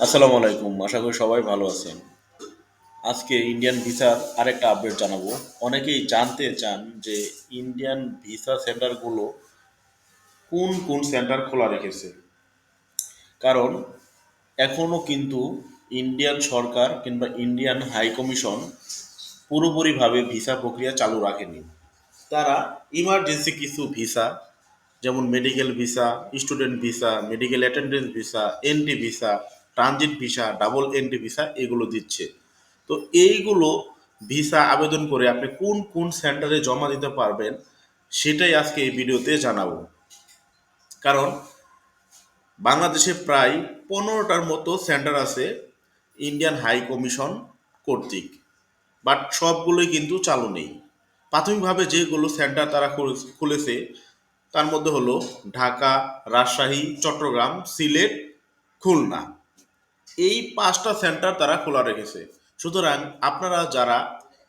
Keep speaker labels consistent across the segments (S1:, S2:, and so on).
S1: আসসালামু আলাইকুম, আশা করি সবাই ভালো আছেন। আজকে ইন্ডিয়ান ভিসার আরেকটা আপডেট জানাব। অনেকেই জানতে চান যে ইন্ডিয়ান ভিসা সেন্টারগুলো কোন কোন সেন্টার খোলা রেখেছে। কারণ এখনও কিন্তু ইন্ডিয়ান সরকার কিংবা ইন্ডিয়ান হাই কমিশন পুরোপুরিভাবে ভিসা প্রক্রিয়া চালু রাখেনি। তারা ইমার্জেন্সি কিছু ভিসা যেমন medical visa student visa medical attendance visa entry visa transit visa, double entry visa এগুলো দিচ্ছে। তো এইগুলো ভিসা আবেদন করে আপনি কোন কোন সেন্টারে জমা দিতে পারবেন সেটাই আজকে এই ভিডিওতে জানাব। কারণ বাংলাদেশে প্রায় পনেরোটার মতো সেন্টার আছে ইন্ডিয়ান হাই কমিশন কর্তৃক, বাট সবগুলোই কিন্তু চালু নেই। প্রাথমিকভাবে যেগুলো সেন্টার তারা খুলেছে তার মধ্যে হলো ঢাকা, রাজশাহী, চট্টগ্রাম, সিলেট, খুলনা। এই পাঁচটা সেন্টার তারা খোলা রেখেছে। সুতরাং আপনারা যারা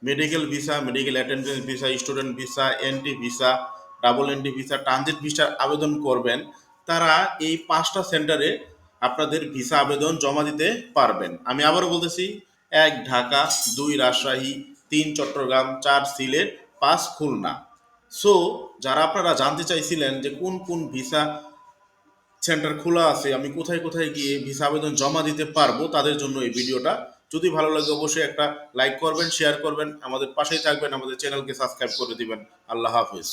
S1: medical visa medical attendance visa student visa entry visa double entry visa transit ভিসার আবেদন করবেন, তারা এই পাঁচটা সেন্টারে আপনাদের ভিসা আবেদন জমা দিতে পারবেন। আমি আবারও বলতেছি, এক ঢাকা, দুই রাজশাহী, তিন চট্টগ্রাম, চার সিলেট, পাঁচ খুলনা। সো যারা আপনারা জানতে চাইছিলেন যে কোন কোন ভিসা সেন্টার খোলা আছে, আমি কোথায় কোথায় গিয়ে ভিসা আবেদন জমা দিতে পারব তাদের জন্য এই ভিডিওটা। যদি ভালো লাগে অবশ্যই একটা লাইক করবেন শেয়ার করবেন, আমাদের পাশেই থাকবেন, আমাদের চ্যানেলকে সাবস্ক্রাইব করে দিবেন। আল্লাহ হাফিজ।